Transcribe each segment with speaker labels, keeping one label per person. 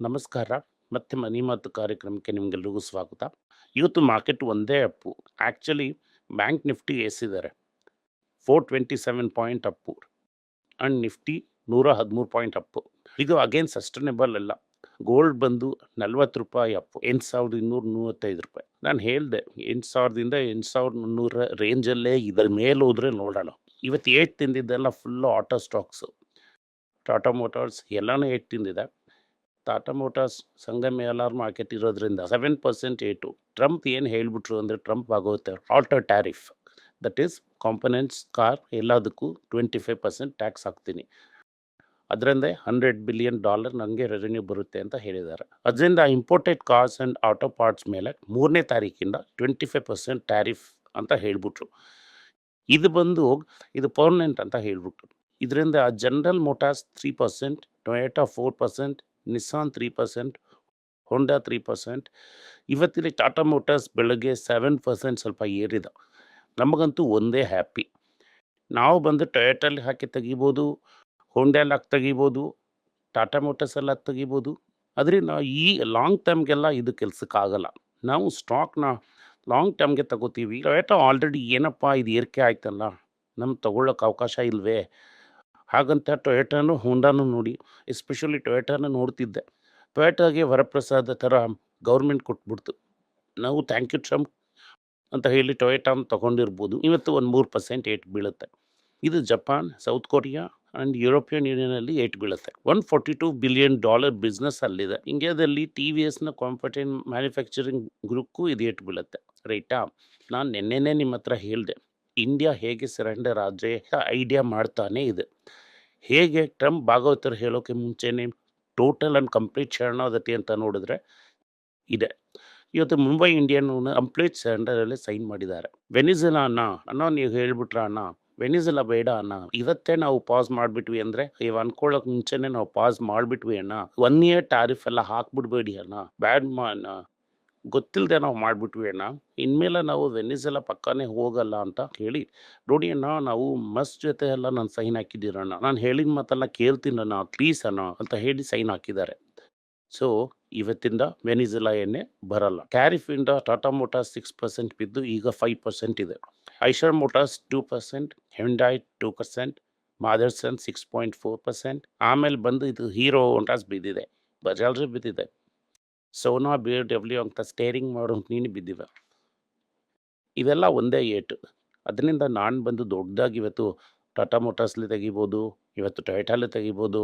Speaker 1: ನಮಸ್ಕಾರ. ಮತ್ತೆ ಮನಿ ಮಾತು ಕಾರ್ಯಕ್ರಮಕ್ಕೆ ನಿಮಗೆಲ್ಲರಿಗೂ ಸ್ವಾಗತ. ಇವತ್ತು ಮಾರ್ಕೆಟ್ ಒಂದೇ up. Actually bank Nifty ಏಸಿದ್ದಾರೆ. Four twenty seven point up. And Nifty ನೂರ ಹದಿಮೂರು ಪಾಯಿಂಟ್ ಅಪ್ಪು. ಇದು ಅಗೇನ್ ಸಸ್ಟೈನೇಬಲ್ ಅಲ್ಲ. ಗೋಲ್ಡ್ ಬಂದು ನಲ್ವತ್ತು ರೂಪಾಯಿ ಅಪ್ಪು. ಎಂಟು ಸಾವಿರದ ಇನ್ನೂರ ಮೂವತ್ತೈದು ರೂಪಾಯಿ. ನಾನು ಹೇಳಿದೆ, ಎಂಟು ಸಾವಿರದಿಂದ ಎಂಟು ಸಾವಿರದ ಮುನ್ನೂರ ರೇಂಜಲ್ಲೇ ಇದರ ಮೇಲೆ ಹೋದ್ರೆ ನೋಡೋಣ. ಇವತ್ತು ಏಟ್ ತಿಂದಿದ್ದೆಲ್ಲ full auto stocks Tata Motors ಎಲ್ಲನೂ ಏಟ್ ತಿಂದಿದೆ. ಟಾಟಾ ಮೋಟಾರ್ಸ್ ಸಂಗಮ ಮೇಲಾರ್ ಮಾರ್ಕೆಟ್ ಇರೋದ್ರಿಂದ ಸೆವೆನ್ ಪರ್ಸೆಂಟ್ ಏಟು. ಟ್ರಂಪ್ ಏನು ಹೇಳಿಬಿಟ್ರು ಅಂದರೆ ಟ್ರಂಪ್ ಆಗೋಗುತ್ತೆ. Auto tariff that is components car ಎಲ್ಲದಕ್ಕೂ ಟ್ವೆಂಟಿ ಫೈವ್ ಪರ್ಸೆಂಟ್ ಟ್ಯಾಕ್ಸ್ ಹಾಕ್ತೀನಿ. ಅದರಿಂದ ಹಂಡ್ರೆಡ್ ಬಿಲಿಯನ್ ಡಾಲರ್ ನನಗೆ ರೆವೆನ್ಯೂ ಬರುತ್ತೆ ಅಂತ ಹೇಳಿದ್ದಾರೆ. ಅದರಿಂದ imported cars and auto parts ಮೇಲೆ ಮೂರನೇ ತಾರೀಕಿಂದ ಟ್ವೆಂಟಿ ಫೈವ್ ಪರ್ಸೆಂಟ್ ಟ್ಯಾರಿಫ್ ಅಂತ ಹೇಳಿಬಿಟ್ರು. ಇದು ಬಂದು ಇದು ಪರ್ಮನೆಂಟ್ ಅಂತ ಹೇಳಿಬಿಟ್ರು. ಇದರಿಂದ General Motors three percent Toyota four percent Nissan three percent Honda three percent ಇವತ್ತಿನ ಟಾಟಾ ಮೋಟರ್ಸ್ ಬೆಳಗ್ಗೆ ಸೆವೆನ್ ಪರ್ಸೆಂಟ್ ಸ್ವಲ್ಪ ಏರಿದ. ನಮಗಂತೂ ಒಂದೇ ಹ್ಯಾಪಿ ನಾವು ಬಂದು ಟೊಯೋಟಲ್ಲಿ ಹಾಕಿ ತೆಗಿಬೋದು ಹೊಂಡಲ್ಲಿ ಹಾಕಿ ತೆಗಿಬೋದು ಟಾಟಾ ಮೋಟರ್ಸಲ್ಲಿ ಹಾಕಿ ತೆಗಿಬೋದು. ಆದರೆ ನಾವು ಈ ಲಾಂಗ್ ಟರ್ಮ್ಗೆಲ್ಲ ಇದು ಕೆಲಸಕ್ಕಾಗಲ್ಲ ನಾವು ಸ್ಟಾಕ್ನ ಲಾಂಗ್ ಟರ್ಮ್ಗೆ ತಗೋತೀವಿ. ಟೊಯೋಟಾ ಆಲ್ರೆಡಿ ಏನಪ್ಪ ಇದು ಏರಿಕೆ ಆಯ್ತಲ್ಲ? ನಮ್ಗೆ ತಗೊಳ್ಳೋಕೆ ಅವಕಾಶ ಇಲ್ವೇ? ಹಾಗಂತ ಟೊಯೋಟಾನು, ಹೋಂಡಾನು ನೋಡಿ, ಎಸ್ಪೆಷಲಿ ಟೊಯೋಟಾನ ನೋಡ್ತಿದ್ದೆ. ಟೊಯೋಟಾಗೆ ವರಪ್ರಸಾದ ಥರ ಗೌರ್ಮೆಂಟ್ ಕೊಟ್ಬಿಡ್ತು. ನಾವು ಥ್ಯಾಂಕ್ ಯು ಟ್ರಂಪ್ ಅಂತ ಹೇಳಿ ಟೊಯೋಟಾನ ತೊಗೊಂಡಿರ್ಬೋದು. ಇವತ್ತು ಒಂದು ಮೂರು ಪರ್ಸೆಂಟ್ ಏಟ್ ಬೀಳುತ್ತೆ. ಇದು Japan, South Korea and European ಯೂನಿಯನಲ್ಲಿ ಏಟ್ ಬೀಳುತ್ತೆ. One forty two billion dollar business ಅಲ್ಲಿದೆ. ಇಂಡಿಯಾದಲ್ಲಿ ಟಿ ವಿ ಎಸ್ನ ಕಾಂಪಿಟೆಂಟ್ ಮ್ಯಾನುಫ್ಯಾಕ್ಚರಿಂಗ್ ಗ್ರೂಪ್ಗೂ ಇದು ಏಟ್ ಬೀಳುತ್ತೆ. ರೈಟಾ? ನಾನು ನಿನ್ನೆನೇ ನಿಮ್ಮ ಹತ್ರ ಹೇಳಿದೆ. ಇಂಡಿಯಾ ಹೇಗೆ ಸರೆಂಡರ್ ಆದರೆ ಐಡಿಯಾ ಮಾಡ್ತಾನೆ ಇದೆ. ಹೇಗೆ ಟ್ರಂಪ್ ಭಾಗವತರು ಹೇಳೋಕ್ಕೆ ಮುಂಚೆನೇ ಟೋಟಲ್ ಆ್ಯಂಡ್ ಕಂಪ್ಲೀಟ್ ಶರಣಾದತಿ ಅಂತ ನೋಡಿದ್ರೆ ಇದೆ. ಇವತ್ತು ಮುಂಬೈ ಇಂಡಿಯನ್ ಕಂಪ್ಲೀಟ್ ಸರೆಂಡರಲ್ಲಿ ಸೈನ್ ಮಾಡಿದ್ದಾರೆ. ವೆನಿಜುಲಾ ಅಣ್ಣ ಅಣ್ಣ ನೀವು ಹೇಳ್ಬಿಟ್ರ ಅಣ್ಣ, ವೆನಿಜುಲಾ ಬೇಡ ಅಣ್ಣ, ಇವತ್ತೇ ನಾವು ಪಾಸ್ ಮಾಡಿಬಿಟ್ವಿ ಅಂದರೆ ಇವ್ ಅನ್ಕೊಳ್ಳೋಕೆ ಮುಂಚೆನೇ ನಾವು ಪಾಸ್ ಮಾಡಿಬಿಟ್ವಿ ಅಣ್ಣ. ಒನ್ ಇಯರ್ ಟ್ಯಾರಿಫ್ ಎಲ್ಲ ಹಾಕ್ಬಿಡ್ಬೇಡಿ ಅಣ್ಣ. ಬ್ಯಾಡ್ ಮಾ ಅಣ್ಣ. ಗೊತ್ತಿಲ್ಲದೆ ನಾವು ಮಾಡಿಬಿಟ್ವಿ ಅಣ್ಣ. ಇನ್ಮೇಲೆ ನಾವು ವೆನಿಜುಲಾ ಪಕ್ಕನೇ ಹೋಗಲ್ಲ ಅಂತ ಹೇಳಿ ನೋಡಿ ಅಣ್ಣ, ನಾವು ಮಸ್ ಜೊತೆ ಎಲ್ಲ ನಾನು ಸೈನ್ ಹಾಕಿದ್ದೀರಣ್ಣ ನಾನು ಹೇಳಿದ ಮಾತೆಲ್ಲ ಕೇಳ್ತೀನಣ್ಣ ಪ್ಲೀಸ್ ಅಣ್ಣ ಅಂತ ಹೇಳಿ ಸೈನ್ ಹಾಕಿದ್ದಾರೆ. ಸೊ, ಇವತ್ತಿಂದ ವೆನಿಜುಲಾ ಎಣ್ಣೆ ಬರಲ್ಲ. ಟ್ಯಾರಿಫಿಂದ ಟಾಟಾ ಮೋಟಾರ್ಸ್ ಸಿಕ್ಸ್ ಪರ್ಸೆಂಟ್ ಬಿದ್ದು ಈಗ ಫೈವ್ ಪರ್ಸೆಂಟ್ ಇದೆ. Eicher Motors two percent Hyundai two percent Motherson six point four percent ಆಮೇಲೆ ಬಂದು ಇದು ಹೀರೋ ಹೋಂಡಾಸ್ ಬಿದ್ದಿದೆ. ಬಜಾಜ್ ಬಿದ್ದಿದೆ. ಸೋನಾ ಬಿ ಡಬ್ಲ್ಯೂ ಅಂತ ಸ್ಟೇರಿಂಗ್ ಮಾಡೋ ನೀನು ಬಿದ್ದಿವೆ. ಇವೆಲ್ಲ ಒಂದೇ ಏಟು. ಅದರಿಂದ ನಾನು ಬಂದು ದೊಡ್ಡದಾಗಿ ಇವತ್ತು ಟಾಟಾ ಮೋಟರ್ಸ್ಲಿ ತೆಗಿಬೋದು, ಇವತ್ತು ಟೊಯೋಟಾಲಿ ತೆಗಿಬೋದು.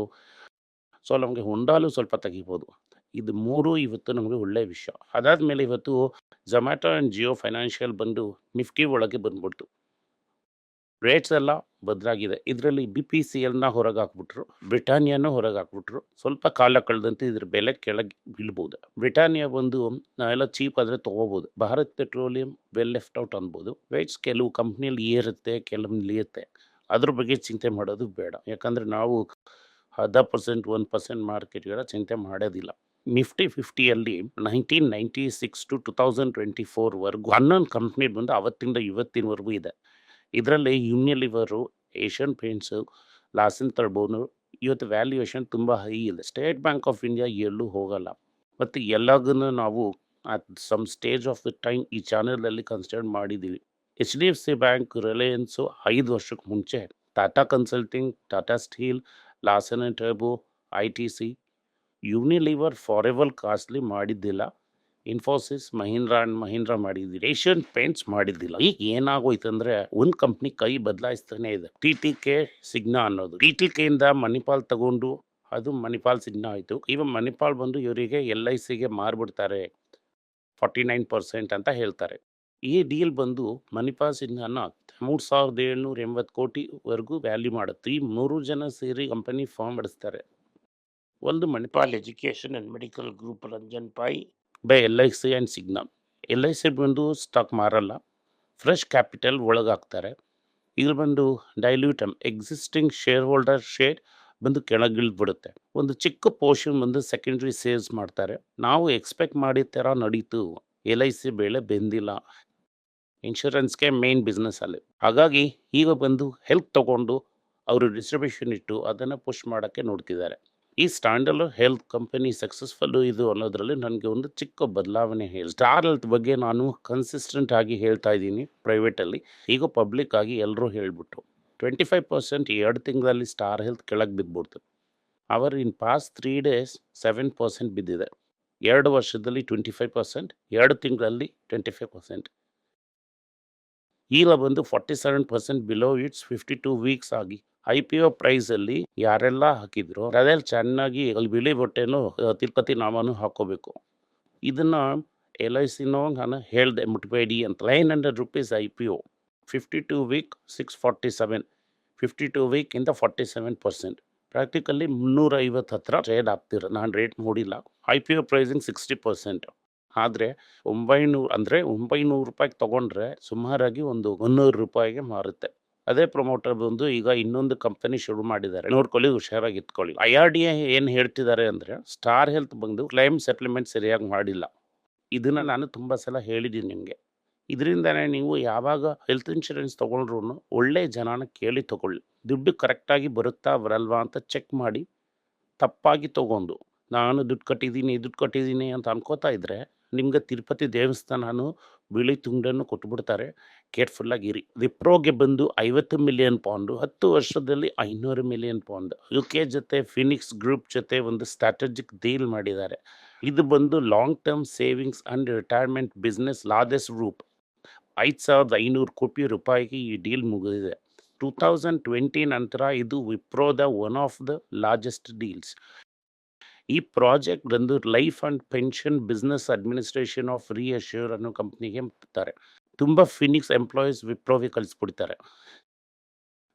Speaker 1: ಸೊ ನಮಗೆ ಹೊಂಡಾಲು ಸ್ವಲ್ಪ ತೆಗಿಬೋದು. ಇದು ಮೂರು ಇವತ್ತು ನಮಗೆ ಒಳ್ಳೆಯ ವಿಷಯ. ಅದಾದಮೇಲೆ ಇವತ್ತು ಝೊಮ್ಯಾಟೊ ಆ್ಯಂಡ್ ಜಿಯೋ ಫೈನಾನ್ಷಿಯಲ್ ಬಂದು ನಿಫ್ಟಿ ಒಳಗೆ ಬಂದ್ಬಿಡ್ತು. ರೇಟ್ಸ್ ಎಲ್ಲ ಬದಲಾಗಿದೆ. ಇದರಲ್ಲಿ ಬಿ ಪಿ ಸಿ ಎಲ್ನ ಹೊರಗೆ ಹಾಕ್ಬಿಟ್ರು ಬ್ರಿಟಾನಿಯಾನು ಹೊರಗೆ ಹಾಕ್ಬಿಟ್ರು ಸ್ವಲ್ಪ ಕಾಲ ಕಳೆದಂತೆ ಇದ್ರ ಬೆಲೆ ಕೆಳಗೆ ಬೀಳ್ಬೋದು. ಬ್ರಿಟಾನಿಯಾ ಬಂದು ನಾವೆಲ್ಲ ಚೀಪ್ ಆದರೆ ತೊಗೋಬೋದು. Bharat Petroleum well left out ಅನ್ಬೋದು. ರೇಟ್ಸ್ ಕೆಲವು ಕಂಪ್ನಿಯಲ್ಲಿ ಏರುತ್ತೆ ಕೆಲವು ಇಳಿಯುತ್ತೆ ಅದ್ರ ಬಗ್ಗೆ ಚಿಂತೆ ಮಾಡೋದು ಬೇಡ. ಯಾಕಂದರೆ ನಾವು ಅರ್ಧ ಪರ್ಸೆಂಟ್ ಒನ್ ಪರ್ಸೆಂಟ್ ಮಾರ್ಕೆಟ್ಗೆಲ್ಲ ಚಿಂತೆ ಮಾಡೋದಿಲ್ಲ. Nifty ಫಿಫ್ಟಿಯಲ್ಲಿ nineteen ninety six to two thousand twenty ಫೋರ್ವರೆಗೂ ಹನ್ನೊಂದು ಕಂಪ್ನಿ ಬಂದು ಅವತ್ತಿಂದ ಇವತ್ತಿನವರೆಗೂ ಇದೆ. ಇದರಲ್ಲಿ ಯೂನಿಯಲಿವರು ಏಷ್ಯನ್ ಪೇಂಟ್ಸು ಲಾಸಿನ್ ತರ್ಬೋನು, ಇವತ್ತು ವ್ಯಾಲ್ಯೂಯೇಷನ್ ತುಂಬ ಹೈ ಇದೆ. ಸ್ಟೇಟ್ ಬ್ಯಾಂಕ್ ಆಫ್ ಇಂಡಿಯಾ ಎಲ್ಲೂ ಹೋಗಲ್ಲ. ಮತ್ತು ಎಲ್ಲಾಗೂ ನಾವು at some stage of the time ಈ ಚಾನಲಲ್ಲಿ ಕನ್ಸಿಡರ್ ಮಾಡಿದ್ದೀವಿ H D F C bank Reliance ಐದು ವರ್ಷಕ್ಕೆ ಮುಂಚೆ Tata consulting Tata steel Larsen turbo I T C Unilever ಫಾರೆವಲ್ ಕಾಸ್ಟ್ಲಿ ಮಾಡಿದ್ದಿಲ್ಲ. ಇನ್ಫೋಸಿಸ್ ಮಹೀಂದ್ರಾ ಆ್ಯಂಡ್ ಮಹೀಂದ್ರಾ ಮಾಡಿದ್ದೀರಿ ಏಷ್ಯನ್ ಪೇಂಟ್ಸ್ ಮಾಡಿದ್ದಿಲ್ಲ. ಈಗ ಏನಾಗೋಯ್ತು ಅಂದರೆ ಒಂದು ಕಂಪ್ನಿ ಕೈ ಬದಲಾಯಿಸ್ತಾನೆ ಇದೆ. ಟಿ ಟಿ ಕೆ ಸಿಗ್ನಾ ಅನ್ನೋದು. ಟಿ ಟಿ ಕೆಯಿಂದ ಮಣಿಪಾಲ್ ತಗೊಂಡು ಅದು ಮಣಿಪಾಲ್ ಸಿಗ್ನಾ ಆಯಿತು. ಇವಾಗ ಮಣಿಪಾಲ್ ಬಂದು ಇವರಿಗೆ ಎಲ್ ಐ ಸಿಗೆ ಮಾರ್ಬಿಡ್ತಾರೆ. ಫಾರ್ಟಿ ನೈನ್ ಪರ್ಸೆಂಟ್ ಅಂತ ಹೇಳ್ತಾರೆ. ಈ ಡೀಲ್ ಬಂದು ಮಣಿಪಾಲ್ ಸಿಗ್ನಾನ ಮೂರು ಸಾವಿರದ ಏಳ್ನೂರ ಎಂಬತ್ತು ಕೋಟಿವರೆಗೂ ವ್ಯಾಲ್ಯೂ ಮಾಡುತ್ತೆ. ಈ ಮೂರು ಜನ ಸೇರಿ ಕಂಪನಿ ಫಾರ್ಮ್ ಮಾಡಿಸ್ತಾರೆ ಒಂದು Manipal Education and Medical Group Ranjan Pai by L I C and signal. L I C ಬಂದು ಸ್ಟಾಕ್ ಮಾರಲ್ಲ. ಫ್ರೆಶ್ ಕ್ಯಾಪಿಟಲ್ ಒಳಗಾಗ್ತಾರೆ. ಇಲ್ಲಿ ಬಂದು ಡೈಲ್ಯೂಟಮ್ ಎಕ್ಸಿಸ್ಟಿಂಗ್ ಶೇರ್ ಹೋಲ್ಡರ್ ಶೇರ್ ಬಂದು ಕೆಳಗಿಳಿದ್ಬಿಡುತ್ತೆ. ಒಂದು ಚಿಕ್ಕ ಪೋರ್ಷನ್ ಬಂದು ಸೆಕೆಂಡ್ರಿ ಸೇಲ್ಸ್ ಮಾಡ್ತಾರೆ. ನಾವು ಎಕ್ಸ್ಪೆಕ್ಟ್ ಮಾಡಿದ ಥರ ನಡೀತು. ಎಲ್ ಐ ಸಿ ಬೆಳೆ ಬೆಂದಿಲ್ಲ. ಇನ್ಶೂರೆನ್ಸ್ಗೆ ಮೇನ್ ಬಿಸ್ನೆಸ್ ಅಲ್ಲಿ. ಹಾಗಾಗಿ ಈಗ ಬಂದು ಹೆಲ್ಪ್ ತಗೊಂಡು ಅವರು ಡಿಸ್ಟ್ರಿಬ್ಯೂಷನ್ ಇಟ್ಟು ಅದನ್ನು ಪುಷ್ ಮಾಡೋಕ್ಕೆ ನೋಡ್ತಿದ್ದಾರೆ. ಈ ಸ್ಟ್ಯಾಂಡಲು ಹೆಲ್ತ್ ಕಂಪನಿ ಸಕ್ಸಸ್ಫುಲ್ಲು ಇದು ಅನ್ನೋದರಲ್ಲಿ ನನಗೆ ಒಂದು ಚಿಕ್ಕ ಬದಲಾವಣೆ ಹೇಳಿ. ಸ್ಟಾರ್ ಹೆಲ್ತ್ ಬಗ್ಗೆ ನಾನು ಕನ್ಸಿಸ್ಟೆಂಟ್ ಆಗಿ ಹೇಳ್ತಾ ಇದ್ದೀನಿ ಪ್ರೈವೇಟಲ್ಲಿ. ಈಗ ಪಬ್ಲಿಕ್ ಆಗಿ ಎಲ್ಲರೂ ಹೇಳ್ಬಿಟ್ಟು ಟ್ವೆಂಟಿ ಫೈವ್ ಪರ್ಸೆಂಟ್ ಎರಡು ತಿಂಗಳಲ್ಲಿ ಸ್ಟಾರ್ ಹೆಲ್ತ್ ಕೆಳಗೆ ಬಿದ್ದುಬಿಡ್ತು over in past three days seven percent ಬಿದ್ದಿದೆ. ಎರಡು ವರ್ಷದಲ್ಲಿ ಟ್ವೆಂಟಿ ಫೈವ್ ಪರ್ಸೆಂಟ್ ಎರಡು ತಿಂಗಳಲ್ಲಿ ಟ್ವೆಂಟಿ ಫೈವ್ ಪರ್ಸೆಂಟ್ ಈಗ ಬಂದು forty seven percent below its fifty two weeks ಆಗಿ. ಐ ಪಿ ಒ ಪ್ರೈಸಲ್ಲಿ ಯಾರೆಲ್ಲ ಹಾಕಿದ್ರು ಅದ್ರಲ್ಲಿ ಚೆನ್ನಾಗಿ ಅಲ್ಲಿ ಬಿಳಿ ಬಟ್ಟೆನು ತಿರುಪತಿ ನಾಮನು ಹಾಕೋಬೇಕು ಇದನ್ನ ಎಲ್ ಐ ಸಿನೋ ನಾನು ಹೇಳಿದೆ, ಮುಟ್ಬೇಡಿ ಅಂತ. Nine hundred rupees I P O. Fifty two week, six forty seven. Fifty two ವೀಕಿಂದ forty seven percent. Practically ಮುನ್ನೂರ ಐವತ್ತು ಹತ್ರ ಟ್ರೇಡ್ ಆಗ್ತಿರ ನಾನು ರೇಟ್ ನೋಡಿಲ್ಲ. I P O pricing sixty percent. ಆದರೆ ಒಂಬೈನೂರು, ಅಂದರೆ ಒಂಬೈನೂರು ರೂಪಾಯಿಗೆ ತೊಗೊಂಡ್ರೆ ಸುಮಾರಾಗಿ ಒಂದು ಮುನ್ನೂರು ರೂಪಾಯಿಗೆ ಮಾರುತ್ತೆ. ಅದೇ ಪ್ರಮೋಟರ್ ಬಂದು ಈಗ ಇನ್ನೊಂದು ಕಂಪನಿ ಶುರು ಮಾಡಿದ್ದಾರೆ. ನೋಡ್ಕೊಳ್ಳಿ ಹುಷಾರಾಗಿ ಇಟ್ಕೊಳ್ಳಿ ಐ ಆರ್ ಡಿ ಎ ಏನು ಹೇಳ್ತಿದ್ದಾರೆ ಅಂದರೆ ಸ್ಟಾರ್ ಹೆಲ್ತ್ ಬಂದು ಕ್ಲೈಮ್ ಸೆಟ್ಲ್ಮೆಂಟ್ ಸರಿಯಾಗಿ ಮಾಡಿಲ್ಲ. ಇದನ್ನು ನಾನು ತುಂಬ ಸಲ ಹೇಳಿದ್ದೀನಿ ನಿಮಗೆ. ಇದರಿಂದನೇ ನೀವು ಯಾವಾಗ ಹೆಲ್ತ್ ಇನ್ಶೂರೆನ್ಸ್ ತೊಗೊಂಡ್ರು ಒಳ್ಳೆ ಜನನ ಕೇಳಿ ತೊಗೊಳ್ಳಿ. ದುಡ್ಡು ಕರೆಕ್ಟಾಗಿ ಬರುತ್ತಾ ಬರಲ್ವಾ ಅಂತ ಚೆಕ್ ಮಾಡಿ ತಪ್ಪಾಗಿ ತೊಗೊಂಡು. ನಾನು ದುಡ್ಡು ಕಟ್ಟಿದ್ದೀನಿ ದುಡ್ಡು ಕಟ್ಟಿದ್ದೀನಿ ಅಂತ ಅನ್ಕೋತಾ ಇದ್ದರೆ ನಿಮ್ಗೆ ತಿರುಪತಿ ದೇವಸ್ಥಾನನು ಬಿಳಿ ತುಂಡನ್ನು ಕೊಟ್ಬಿಡ್ತಾರೆ. ಕೇರ್ಫುಲ್ಲಾಗಿರಿ ವಿಪ್ರೋಗೆ ಬಂದು ಐವತ್ತು ಮಿಲಿಯನ್ ಪೌಂಡು ಹತ್ತು ವರ್ಷದಲ್ಲಿ ಐನೂರು ಮಿಲಿಯನ್ ಪೌಂಡ್ ಯು ಕೆ ಜೊತೆ ಫಿನಿಕ್ಸ್ ಗ್ರೂಪ್ ಜೊತೆ ಒಂದು ಸ್ಟ್ರಾಟಜಿಕ್ ಡೀಲ್ ಮಾಡಿದ್ದಾರೆ. ಇದು ಬಂದು long term savings and retirement business largest group ಐದು ಸಾವಿರದ ಐನೂರು ಕೋಟಿ ರೂಪಾಯಿಗೆ ಈ ಡೀಲ್ ಮುಗಿದಿದೆ. ಟೂ ತೌಸಂಡ್ ಟ್ವೆಂಟಿ ನಂತರ ಇದು ವಿಪ್ರೋದ one of the largest deals ಈ ಪ್ರಾಜೆಕ್ಟ್ ಬಂದು life and pension business administration of ReAssure ಅನ್ನೋ ಕಂಪ್ನಿಗೆ ಬರ್ತಾರೆ ತುಂಬ ಫಿನಿಕ್ಸ್ ಎಂಪ್ಲಾಯೀಸ್ ವಿಪ್ರೋಗೆ ಕಲಿಸ್ಬಿಡ್ತಾರೆ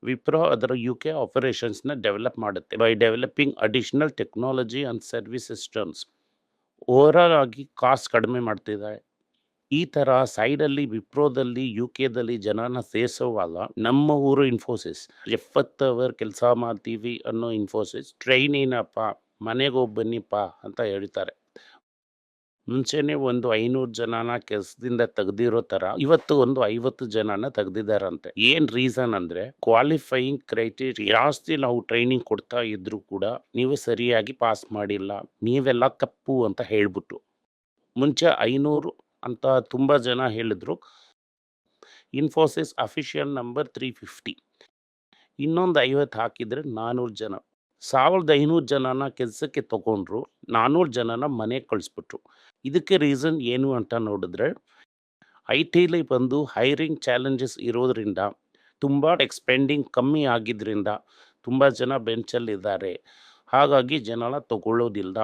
Speaker 1: ವಿಪ್ರೋ ಅದರ ಯು ಕೆ ಆಪರೇಷನ್ಸ್ನ ಡೆವಲಪ್ ಮಾಡುತ್ತೆ. By developing additional technology and service systems overall ಆಗಿ ಕಾಸ್ಟ್ ಕಡಿಮೆ ಮಾಡ್ತಿದ್ದಾರೆ ಈ ಥರ ಸೈಡಲ್ಲಿ ವಿಪ್ರೋದಲ್ಲಿ ಯು ಕೆದಲ್ಲಿ ಜನನ ಸೇರಿಸೋವಾಗ ನಮ್ಮ ಊರು ಇನ್ಫೋಸಿಸ್ ಎಪ್ಪತ್ತು ಅವರ್ ಕೆಲಸ ಮಾಡ್ತೀವಿ ಅನ್ನೋ ಇನ್ಫೋಸಿಸ್ ಟ್ರೈನ್ ಏನಪ್ಪ, ಮನೆಗೆ ಹೋಗಿ ಬನ್ನಿಪ್ಪ ಅಂತ ಹೇಳ್ತಾರೆ. ಮುಂಚೆನೆ ಒಂದು ಐನೂರು ಜನನ ಕೆಲಸದಿಂದ ತೆಗೆದಿರೋ ಥರ, ಇವತ್ತು ಒಂದು ಐವತ್ತು ಜನನ ತೆಗೆದಿದ್ದಾರಂತೆ. ಏನು ರೀಸನ್ ಅಂದರೆ ಕ್ವಾಲಿಫೈಯಿಂಗ್ ಕ್ರೈಟೀರಿಯಾ ಜಾಸ್ತಿ ನಾವು ಟ್ರೈನಿಂಗ್ ಕೊಡ್ತಾ ಇದ್ರೂ ಕೂಡ ನೀವು ಸರಿಯಾಗಿ ಪಾಸ್ ಮಾಡಿಲ್ಲ, ನೀವೆಲ್ಲ ತಪ್ಪು ಅಂತ ಹೇಳ್ಬಿಟ್ಟು. ಮುಂಚೆ ಐನೂರು ಅಂತ ತುಂಬ ಜನ ಹೇಳಿದ್ರು. Infosys official number three fifty ಇನ್ನೊಂದು ಐವತ್ತು ಹಾಕಿದರೆ ನಾನ್ನೂರು ಜನ. ಸಾವಿರದ ಐನೂರು ಜನನ ಕೆಲಸಕ್ಕೆ ತಗೊಂಡ್ರು ನಾನ್ನೂರು ಜನನ ಮನೆಗೆ ಕಳಿಸ್ಬಿಟ್ರು. ಇದಕ್ಕೆ ರೀಸನ್ ಏನು ಅಂತ ನೋಡಿದ್ರೆ, ಐ ಟಿಲಿ ಬಂದು ಹೈರಿಂಗ್ ಚಾಲೆಂಜಸ್ ಇರೋದ್ರಿಂದ, ತುಂಬ ಎಕ್ಸ್ಪೆಂಡಿಂಗ್ ಕಮ್ಮಿ ಆಗಿದ್ದರಿಂದ ತುಂಬ ಜನ ಬೆಂಚಲ್ಲಿದ್ದಾರೆ ಹಾಗಾಗಿ ಜನ ತಗೊಳ್ಳೋದಿಲ್ಲ.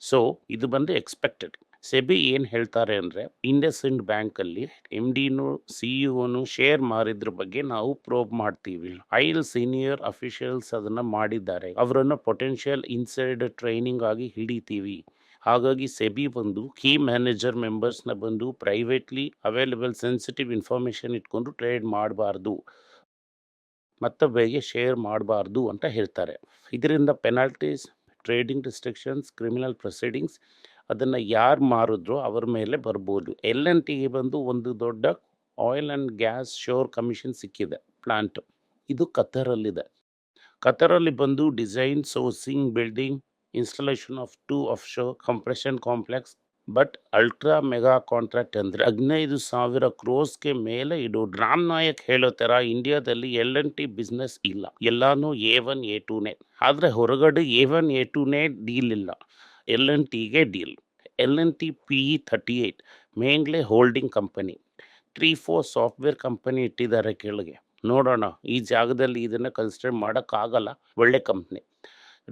Speaker 1: ಸೊ, ಇದು ಬಂದು ಎಕ್ಸ್ಪೆಕ್ಟೆಡ್. ಸೆಬಿ ಏನು ಹೇಳ್ತಾರೆ ಅಂದರೆ, ಇಂಡಸ್ ಇಂಡ್ ಬ್ಯಾಂಕಲ್ಲಿ ಎಂ ಡಿನೂ ಸಿ ಇಒನು ಶೇರ್ ಮಾರಿದ್ರ ಬಗ್ಗೆ ನಾವು ಪ್ರೋಬ್ ಮಾಡ್ತೀವಿ. ಐಲ್ ಸೀನಿಯರ್ ಅಫಿಷಿಯಲ್ಸ್ ಅದನ್ನು ಮಾಡಿದ್ದಾರೆ. ಅವರನ್ನು ಪೊಟೆನ್ಷಿಯಲ್ ಇನ್ಸೈಡ್ ಟ್ರೈನಿಂಗ್ ಆಗಿ ಹಿಡಿತೀವಿ. ಹಾಗಾಗಿ ಸೆಬಿ ಬಂದು ಕೀ ಮ್ಯಾನೇಜರ್ ಮೆಂಬರ್ಸ್ನ ಬಂದು ಪ್ರೈವೇಟ್ಲಿ ಅವೈಲೇಬಲ್ ಸೆನ್ಸಿಟಿವ್ ಇನ್ಫಾರ್ಮೇಷನ್ ಇಟ್ಕೊಂಡು ಟ್ರೇಡ್ ಮಾಡಬಾರ್ದು. ಮತ್ತೊಬ್ಬರಿಗೆ ಶೇರ್ ಮಾಡಬಾರ್ದು ಅಂತ ಹೇಳ್ತಾರೆ. ಇದರಿಂದ penalties trading restrictions criminal proceedings ಅದನ್ನು ಯಾರು ಮಾರಿದ್ರೋ ಅವರ ಮೇಲೆ ಬರ್ಬೋದು. ಎಲ್ ಎನ್ ಟಿಗೆ ಬಂದು ಒಂದು ದೊಡ್ಡ oil and gas shore commission ಸಿಕ್ಕಿದೆ ಪ್ಲಾಂಟ್ ಇದು ಕತರಲ್ಲಿದೆ ಕತರಲ್ಲಿ ಬಂದು design sourcing building installation of two offshore compression complex but ultra mega contract ಅಂದರೆ ಹದಿನೈದು ಸಾವಿರ ಕ್ರೋಸ್ಗೆ ಮೇಲೆ ಇದು ರಾಮ್ ನಾಯಕ್ ಹೇಳೋ ಥರ ಇಂಡಿಯಾದಲ್ಲಿ ಎಲ್ ಎನ್ ಟಿ ಬಿಸ್ನೆಸ್ ಇಲ್ಲ. ಎಲ್ಲಾನು ಎ ಒನ್ ಎ ಟೂನೇ ಆದರೆ ಹೊರಗಡೆ ಎ ಒನ್ ಎ ಟೂನೇ ಡೀಲ್ ಇಲ್ಲ. ಎಲ್ ಎನ್ ಟಿಗೆ deal L N T P E thirty eight mainly holding company three four software company ಇಟ್ಟಿದ್ದಾರೆ ಕೆಳಗೆ. ನೋಡೋಣ, ಈ ಜಾಗದಲ್ಲಿ ಇದನ್ನು ಕನ್ಸಿಡರ್ ಮಾಡೋಕ್ಕಾಗಲ್ಲ. ಒಳ್ಳೆ ಕಂಪ್ನಿ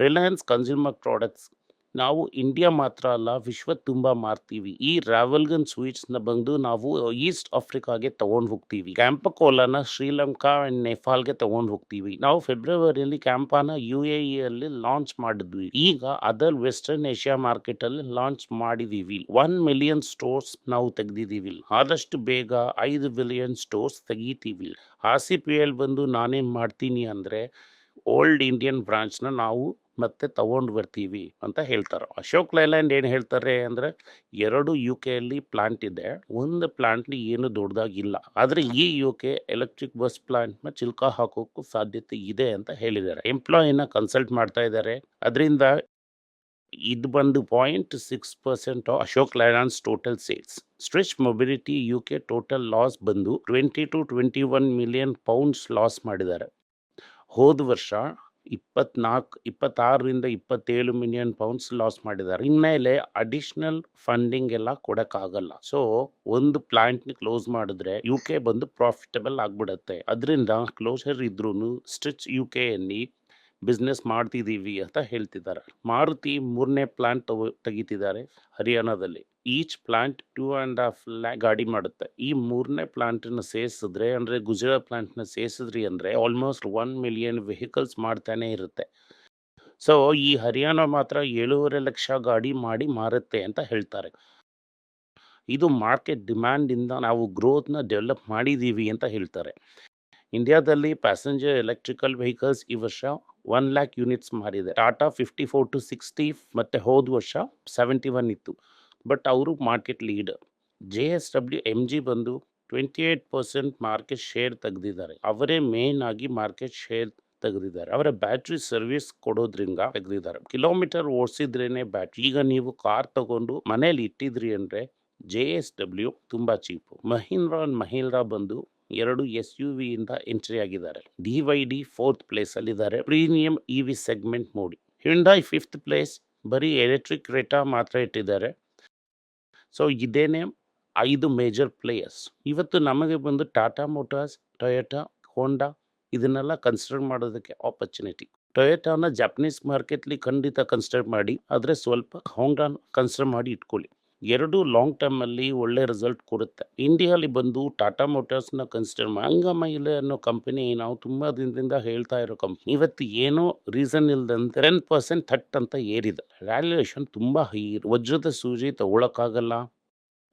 Speaker 1: ರಿಲಯನ್ಸ್ ಕನ್ಸ್ಯೂಮರ್ ಪ್ರಾಡಕ್ಟ್ಸ್. ನಾವು ಇಂಡಿಯಾ ಮಾತ್ರ ಅಲ್ಲ, ವಿಶ್ವ ತುಂಬ ಮಾರ್ತೀವಿ. ಈ ರಾವಲ್ಗನ್ ಸ್ವೀಟ್ಸ್ನ ಬಂದು ನಾವು ಈಸ್ಟ್ ಆಫ್ರಿಕಾಗೆ ತೊಗೊಂಡು ಹೋಗ್ತೀವಿ ಕ್ಯಾಂಪಕೋಲಾನ, ಶ್ರೀಲಂಕಾ ಆ್ಯಂಡ್ ನೇಪಾಲ್ಗೆ ತೊಗೊಂಡು ಹೋಗ್ತೀವಿ ನಾವು ಫೆಬ್ರವರಿಯಲ್ಲಿ ಕ್ಯಾಂಪಾನ ಯು ಎ ಇಯಲ್ಲಿ ಲಾಂಚ್ ಮಾಡಿದ್ವಿ. ಈಗ ಅದರ್ ವೆಸ್ಟರ್ನ್ ಏಷ್ಯಾ ಮಾರ್ಕೆಟಲ್ಲಿ ಲಾಂಚ್ ಮಾಡಿದ್ದೀವಿ ಒನ್ ಮಿಲಿಯನ್ ಸ್ಟೋರ್ಸ್ ನಾವು ತೆಗ್ದಿದ್ದೀವಿ ಆದಷ್ಟು ಬೇಗ ಐದು ಬಿಲಿಯನ್ ಸ್ಟೋರ್ಸ್ ತೆಗಿತೀವಿ. ಆರ್ ಸಿ ಪಿ ಎಲ್ ಬಂದು ನಾನೇನು ಮಾಡ್ತೀನಿ ಅಂದರೆ, ಓಲ್ಡ್ ಇಂಡಿಯನ್ ಬ್ರಾಂಚ್ನ ನಾವು ಮತ್ತೆ ತಗೊಂಡು ಬರ್ತೀವಿ ಅಂತ ಹೇಳ್ತಾರೆ. ಅಶೋಕ್ ಲೈಲ್ಯಾಂಡ್ ಏನು ಹೇಳ್ತಾರೆ ಅಂದರೆ, ಎರಡು ಯು ಕೆಯಲ್ಲಿ ಪ್ಲಾಂಟ್ ಇದೆ. ಒಂದು ಪ್ಲಾಂಟ್ಲಿ ಏನು ದೊಡ್ಡದಾಗಿಲ್ಲ ಆದರೆ ಈ ಯು ಕೆ ಎಲೆಕ್ಟ್ರಿಕ್ ಬಸ್ ಪ್ಲಾಂಟ್ನ ಚಿಲ್ಕ ಹಾಕೋಕ್ಕೂ ಸಾಧ್ಯತೆ ಇದೆ ಅಂತ ಹೇಳಿದ್ದಾರೆ. ಎಂಪ್ಲಾಯಿನ ಕನ್ಸಲ್ಟ್ ಮಾಡ್ತಾ ಇದ್ದಾರೆ. ಅದರಿಂದ ಇದು ಬಂದು point six percent Ashok Leyland's total sales stretch mobility U K total loss ಬಂದು twenty to twenty one million pounds loss ಮಾಡಿದ್ದಾರೆ. ಹೋದ ವರ್ಷ ಇಪ್ಪತ್ನಾಲ್ಕು ಇಪ್ಪತ್ತಾರರಿಂದ ಇಪ್ಪತ್ತೇಳು ಮಿಲಿಯನ್ ಪೌಂಡ್ಸ್ ಲಾಸ್ ಮಾಡಿದ್ದಾರೆ. ಇನ್ಮೇಲೆ ಅಡಿಷನಲ್ ಫಂಡಿಂಗ್ ಎಲ್ಲ ಕೊಡೋಕ್ಕಾಗಲ್ಲ. ಸೊ ಒಂದು ಪ್ಲಾಂಟ್ ಕ್ಲೋಸ್ ಮಾಡಿದ್ರೆ ಯು ಕೆ ಬಂದು ಪ್ರಾಫಿಟಬಲ್ ಆಗ್ಬಿಡತ್ತೆ. ಅದರಿಂದ ಕ್ಲೋಸರ್ ಇದ್ರೂ ಸ್ಟಿಚ್ ಯು ಕೆ ಬಿಸ್ನೆಸ್ ಮಾಡ್ತಿದ್ದೀವಿ ಅಂತ ಹೇಳ್ತಿದ್ದಾರೆ. ಮಾರುತಿ ಮೂರನೇ ಪ್ಲಾಂಟ್ ತಗೋ, ತೆಗಿತಿದ್ದಾರೆ ಹರಿಯಾಣದಲ್ಲಿ. Each plant two and half ಲ್ಯಾ ಗಾಡಿ ಮಾಡುತ್ತೆ. ಈ ಮೂರನೇ ಪ್ಲಾಂಟನ್ನು ಸೇರಿಸಿದ್ರೆ ಅಂದರೆ ಗುಜರಾತ್ ಪ್ಲಾಂಟ್ನ ಸೇರಿಸಿದ್ರಿ ಅಂದರೆ ಆಲ್ಮೋಸ್ಟ್ ಒನ್ ಮಿಲಿಯನ್ ವೆಹಿಕಲ್ಸ್ ಮಾಡ್ತಾನೆ ಇರುತ್ತೆ. ಸೊ, ಈ ಹರಿಯಾಣ ಮಾತ್ರ ಏಳೂವರೆ ಲಕ್ಷ ಗಾಡಿ ಮಾಡಿ ಮಾರುತ್ತೆ ಅಂತ ಹೇಳ್ತಾರೆ. ಇದು ಮಾರ್ಕೆಟ್ ಡಿಮ್ಯಾಂಡಿಂದ ನಾವು ಗ್ರೋತ್ನ ಡೆವಲಪ್ ಮಾಡಿದ್ದೀವಿ ಅಂತ ಹೇಳ್ತಾರೆ. ಇಂಡಿಯಾದಲ್ಲಿ ಪ್ಯಾಸೆಂಜರ್ ಎಲೆಕ್ಟ್ರಿಕಲ್ ವೆಹಿಕಲ್ಸ್ ಈ ವರ್ಷ one lakh units ಮಾರಿದೆ Tata fifty four to sixty ಮತ್ತು ಹೋದ ವರ್ಷ ಸೆವೆಂಟಿ ಒನ್ ಇತ್ತು. ಬಟ್ ಅವರು market leader J S W M G ಬಂದು twenty eight percent market share ತೆಗೆದಿದ್ದಾರೆ. ಅವರೇ ಮೇನ್ ಆಗಿ ಮಾರ್ಕೆಟ್ ಶೇರ್ ತೆಗೆದಿದ್ದಾರೆ. ಅವರ ಬ್ಯಾಟ್ರಿ ಸರ್ವಿಸ್ ಕೊಡೋದ್ರಿಂದ ತೆಗೆದಿದ್ದಾರೆ. ಕಿಲೋಮೀಟರ್ ಓಡಿಸಿದ್ರೇನೆ ಬ್ಯಾಟ್ರಿ ಈಗ ನೀವು ಕಾರ್ ತಗೊಂಡು ಮನೇಲಿ ಇಟ್ಟಿದ್ರಿ ಅಂದರೆ ಜೆ ಎಸ್ ಡಬ್ಲ್ಯೂ ತುಂಬ ಚೀಪು ಮಹೀಂದ್ರ ಅಂಡ್ ಮಹೀಂದ್ರ ಬಂದು ಎರಡು ಎಸ್ ಯು ವಿಯಿಂದ ಎಂಟ್ರಿ ಆಗಿದ್ದಾರೆ. ಡಿ ವೈ ಡಿ ಫೋರ್ತ್ ಪ್ಲೇಸಲ್ಲಿದ್ದಾರೆ ಪ್ರೀಮಿಯಂ ಇ ವಿ ಸೆಗ್ಮೆಂಟ್ ನೋಡಿ. ಹಿಂಡಾಯ್ ಫಿಫ್ತ್ ಪ್ಲೇಸ್ ಬರೀ ಎಲೆಕ್ಟ್ರಿಕ್ ರೇಟಾ ಮಾತ್ರ ಇಟ್ಟಿದ್ದಾರೆ. ಸೊ ಇದೇನೆ ಐದು ಮೇಜರ್ ಪ್ಲೇಯರ್ಸ್ ಇವತ್ತು ನಮಗೆ ಬಂದು ಟಾಟಾ ಮೋಟಾರ್ಸ್ ಟೊಯೋಟಾ ಹೋಂಡಾ ಇದನ್ನೆಲ್ಲ ಕನ್ಸಿಡರ್ ಮಾಡೋದಕ್ಕೆ ಆಪರ್ಚುನಿಟಿ ಟೊಯೋಟಾನ ಜಪನೀಸ್ ಮಾರ್ಕೆಟ್ಲಿ ಖಂಡಿತ ಕನ್ಸಿಡರ್ ಮಾಡಿ, ಆದರೆ ಸ್ವಲ್ಪ ಹೋಂಡಾನ ಕನ್ಸಿಡರ್ ಮಾಡಿ ಇಟ್ಕೊಳ್ಳಿ. ಎರಡು ಲಾಂಗ್ ಟರ್ಮಲ್ಲಿ ಒಳ್ಳೆ ರಿಸಲ್ಟ್ ಕೊಡುತ್ತೆ. ಇಂಡಿಯಾಲಿ ಬಂದು ಟಾಟಾ ಮೋಟರ್ಸ್ನ ಕನ್ಸಿಡರ್ ಮಂಗಮೈಲೆ ಅನ್ನೋ ಕಂಪನಿ ನಾವು ತುಂಬ ದಿನದಿಂದ ಹೇಳ್ತಾ ಇರೋ ಕಂಪ್ನಿ ಇವತ್ತು ಏನೋ ರೀಸನ್ ಇಲ್ದಂತೆ ಟೆನ್ ಪರ್ಸೆಂಟ್ ಥಟ್ ಅಂತ ಏರಿದೆ. ವ್ಯಾಲ್ಯೂಯೇಷನ್ ತುಂಬ ಹೈ ವಜ್ರದ ಸೂಜಿ ತಗೊಳಕ್ಕಾಗಲ್ಲ.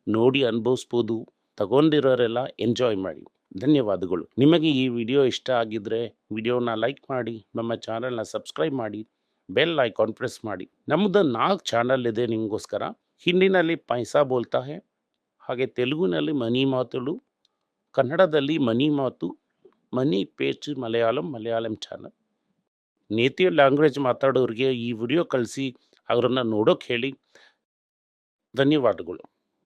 Speaker 1: ನೋಡಿ ಅನುಭವಿಸ್ಬೋದು. ತಗೊಂಡಿರೋರೆಲ್ಲ ಎಂಜಾಯ್ ಮಾಡಿ. ಧನ್ಯವಾದಗಳು. ನಿಮಗೆ ಈ ವಿಡಿಯೋ ಇಷ್ಟ ಆಗಿದ್ರೆ ವಿಡಿಯೋನ ಲೈಕ್ ಮಾಡಿ, ನಮ್ಮ ಚಾನಲ್ನ ಸಬ್ಸ್ಕ್ರೈಬ್ ಮಾಡಿ ಬೆಲ್ ಐಕಾನ್ ಪ್ರೆಸ್ ಮಾಡಿ. ನಮ್ಮದು ನಾಲ್ಕು ಚಾನಲ್ ಇದೆ ನಿಮಗೋಸ್ಕರ. ಹಿಂದಿನಲ್ಲಿ ಪಾಯಸ ಬೋಲ್ತಾ ಹೇ, ಹಾಗೆ ತೆಲುಗುನಲ್ಲಿ ಮನಿ ಮಾತುಗಳು ಕನ್ನಡದಲ್ಲಿ ಮನಿ ಮಾತು, ಮನಿ peach Malayalam Malayalam channel. Native language ಮಾತಾಡೋರಿಗೆ ಈ ವಿಡಿಯೋ ಕಳಿಸಿ, ಅವರನ್ನು ನೋಡೋಕೆ ಹೇಳಿ. ಧನ್ಯವಾದಗಳು.